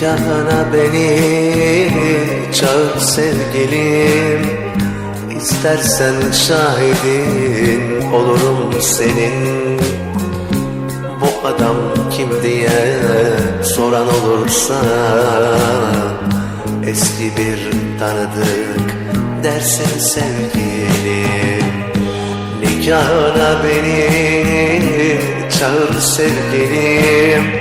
Nikahına beni çağır sevgilim. İstersen şahidin olurum senin. Bu adam kim diye soran olursa Eski bir tanıdık dersin sevgilim. Nikahına beni çağır sevgilim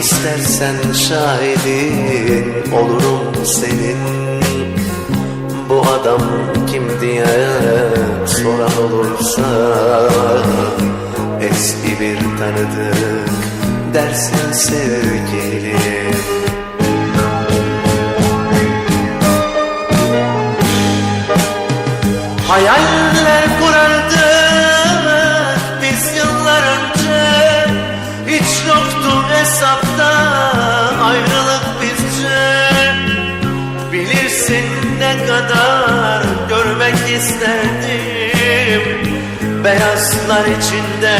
İstersen şahidin olurum senin. Bu adam kim diye soran olursa Eski bir tanıdık dersin sevgilim Hayaller isterdim. Beyazlar içinde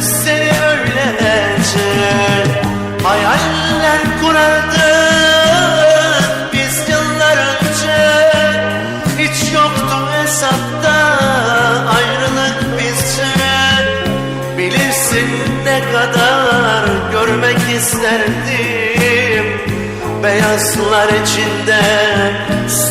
seni öylece Hayaller kurardık biz yıllar önce. Hiç yoktu hesapta ayrılık bizce. Bilirsin ne kadar görmek isterdim. Beyazlar içinde seni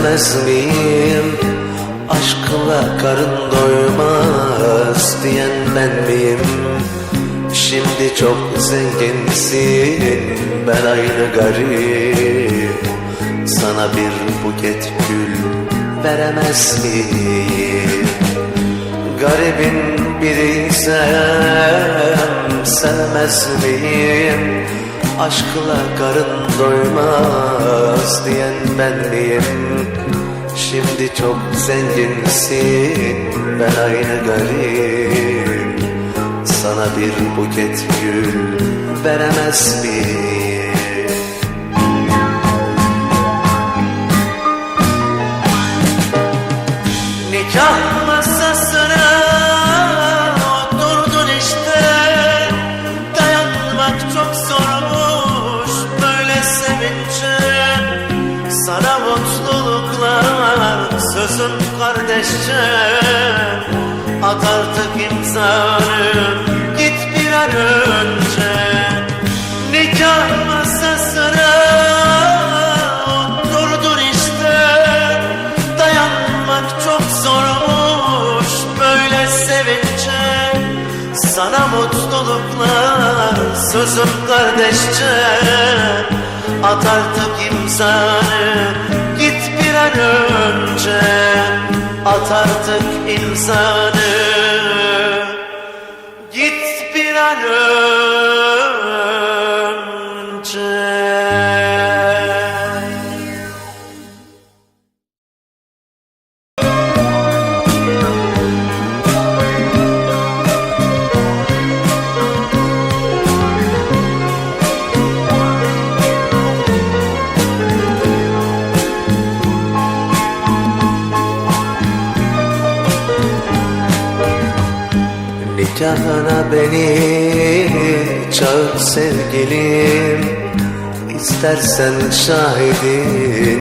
sevemez miyim? Aşkla karın doymaz diyen ben miyim? Şimdi çok zenginsin ben aynı garip Sana bir buket gül veremez miyim? Garibin biriysem sevmez miyim? Aşkla karın doymaz diyen ben miyim? Şimdi çok zenginsin ben aynı garip Sana bir buket gül veremez miyim? Sözüm kardeşçe At artık imzanı git bir an önce. Nikah masasına oturdun işte. Dayanmak çok zormuş böyle sevince Sana mutluluklar sözüm kardeşçe At artık imzanı an önce At artık imzanı git bir an önce Nikahına beni çağır sevgilim. İstersen şahidin